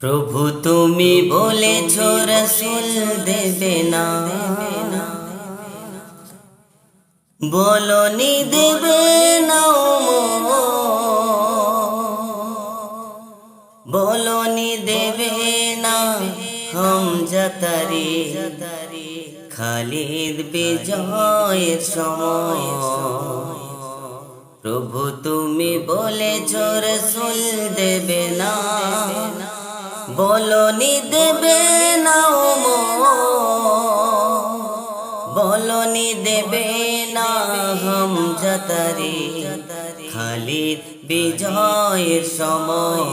প্রভু তুমি বলেছ, রসুল দেবে না। বলনি দেবে না বলনি দেবে না, হম যাতারি। খালিদ বিজয়ের সময়। প্রভু তুমি বলেছ, রসুল দেবে না। বলনি দেবে না বলনি দেবে না হম যাতারি। খালিদ বিজয়ের সময়।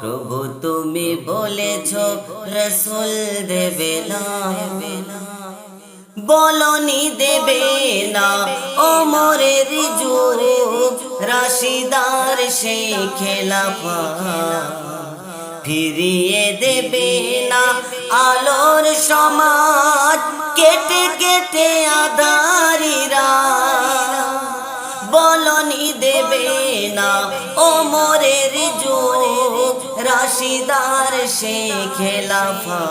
প্রভু তুমি বলেছ, রসুল দেবে না। বলনি দেবে না ও মোরে রিজু। রাশিদার সেই খেলাফা। ফিরিয়ে দেবে না। আলোর সমাজ কেটে কেটে আধারিরা বলনি দেবে না ও মোরে রিজু রাশিদার সে খেলাফা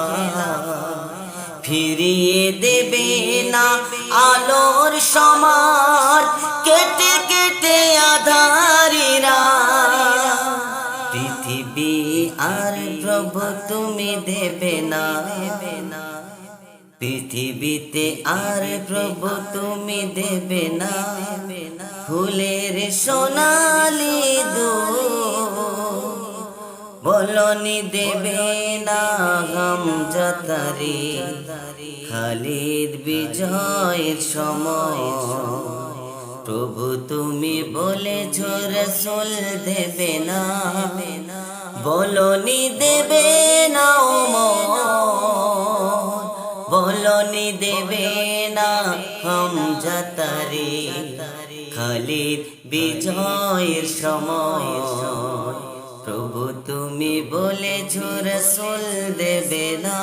ফিরিয়ে দেবে না আলোর সমাজ তুমি দেবে না। পৃথিবীতে আর প্রভু তুমি দেবে না। ফুলের সোনালি দু বলনি দেবে না গম যাতারি খালিদ বিজয়ের সময়। প্রভু তুমি বলেছ রসুল দেবে না। বলনি দেবে না বলনি দেবে না হম যাতারি খালিদ বিজয়ের সময়। প্রভু তুমি বলেছ রসুল দেবে না।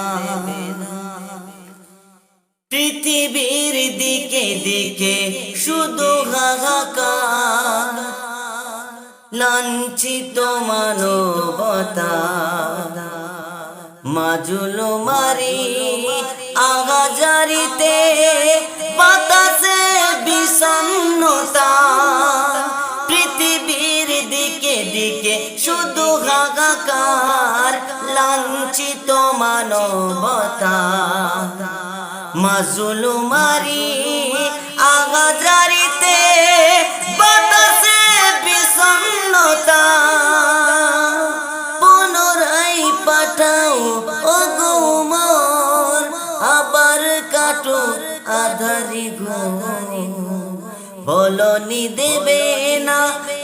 পৃথিবীর দিকে দিকে শুধু হাহাকার। লাঞ্ছিত মানবতা। মাজুল মারি আগাজারিতে বাতাসে বিষণ্ণতা। পৃথিবীর দিকে দিকে শুধু হাহাকার লাঞ্ছিত মানবতা। মাজুল মারি আগাজারিতে কাটো আধারি গো বলনি দেবে না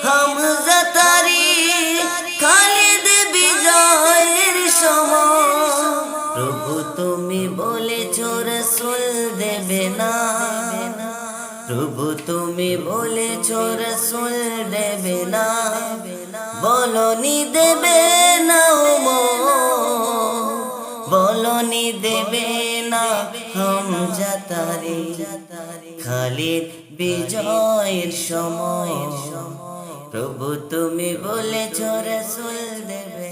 হামজাতারি খালিদ বিজয়ের সময়। প্রভু তুমি বলেছ রসুল দেবে না। প্রভু তুমি বলে বলেছ রসুল দেবে না। বলনি দেবে না বলনি দেবে না হম যাতারি খালিদ বিজয়ের সময়। প্রভু তুমি বলেছ রসুল দেবে